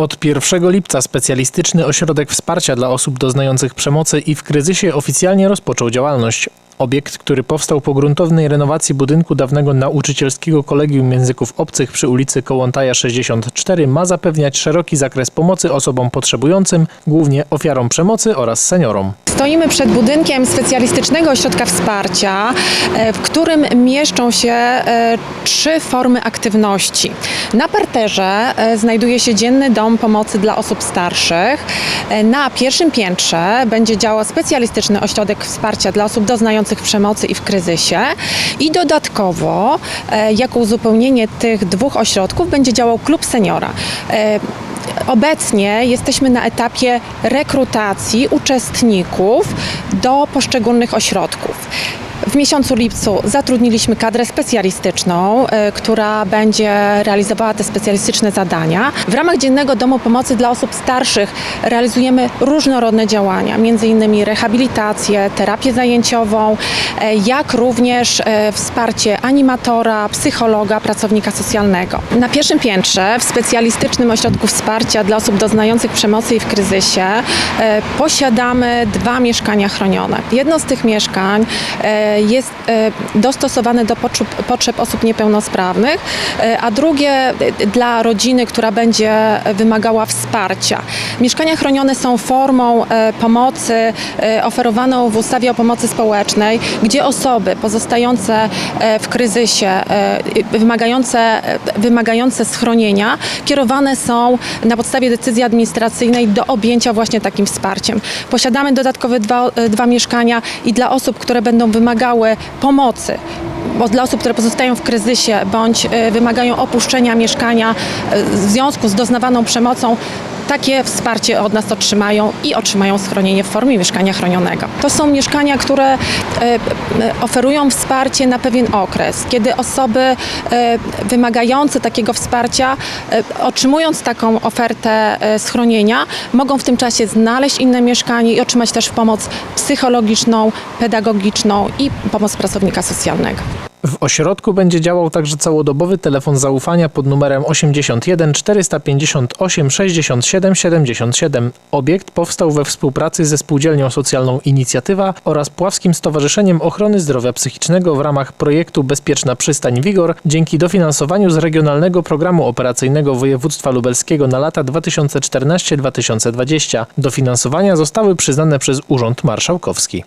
Od 1 lipca specjalistyczny ośrodek wsparcia dla osób doznających przemocy i w kryzysie oficjalnie rozpoczął działalność. Obiekt, który powstał po gruntownej renowacji budynku dawnego nauczycielskiego kolegium języków obcych przy ulicy Kołątaja 64 ma zapewniać szeroki zakres pomocy osobom potrzebującym, głównie ofiarom przemocy oraz seniorom. Stoimy przed budynkiem specjalistycznego ośrodka wsparcia, e, w którym mieszczą się e, trzy formy aktywności. Na parterze e, znajduje się dzienny dom pomocy dla osób starszych. Na pierwszym piętrze będzie działał specjalistyczny ośrodek wsparcia dla osób doznających przemocy i w kryzysie. I dodatkowo, jako uzupełnienie tych dwóch ośrodków, będzie działał klub seniora. Obecnie jesteśmy na etapie rekrutacji uczestników do poszczególnych ośrodków. W miesiącu lipcu zatrudniliśmy kadrę specjalistyczną, e, która będzie realizowała te specjalistyczne zadania. W ramach Dziennego Domu Pomocy dla Osób Starszych realizujemy różnorodne działania, m.in. rehabilitację, terapię zajęciową, e, jak również e, wsparcie animatora, psychologa, pracownika socjalnego. Na pierwszym piętrze w specjalistycznym ośrodku wsparcia dla osób doznających przemocy i w kryzysie posiadamy dwa mieszkania chronione. Jedno z tych mieszkań jest e, dostosowane do potrzeb, osób niepełnosprawnych, e, a drugie e, dla rodziny, która będzie wymagała wsparcia. Mieszkania chronione są formą pomocy oferowaną w ustawie o pomocy społecznej, gdzie osoby pozostające w kryzysie, wymagające, wymagające schronienia, kierowane są na podstawie decyzji administracyjnej do objęcia właśnie takim wsparciem. Posiadamy dodatkowe dwa, dwa mieszkania i dla osób, które będą wymagały pomocy, bo dla osób, które pozostają w kryzysie bądź e, wymagają opuszczenia mieszkania e, w związku z doznawaną przemocą, takie wsparcie od nas otrzymają i otrzymają schronienie w formie mieszkania chronionego. To są mieszkania, które e, e, oferują wsparcie na pewien okres, kiedy osoby e, wymagające takiego wsparcia, otrzymując taką ofertę schronienia, mogą w tym czasie znaleźć inne mieszkanie i otrzymać też pomoc psychologiczną, pedagogiczną i pomoc pracownika socjalnego. W ośrodku będzie działał także całodobowy telefon zaufania pod numerem 81 458 67 77. Obiekt powstał we współpracy ze Spółdzielnią Socjalną Inicjatywa oraz Pławskim Stowarzyszeniem Ochrony Zdrowia Psychicznego w ramach projektu Bezpieczna Przystań Wigor dzięki dofinansowaniu z Regionalnego Programu Operacyjnego Województwa Lubelskiego na lata 2014-2020. Dofinansowania zostały przyznane przez Urząd Marszałkowski.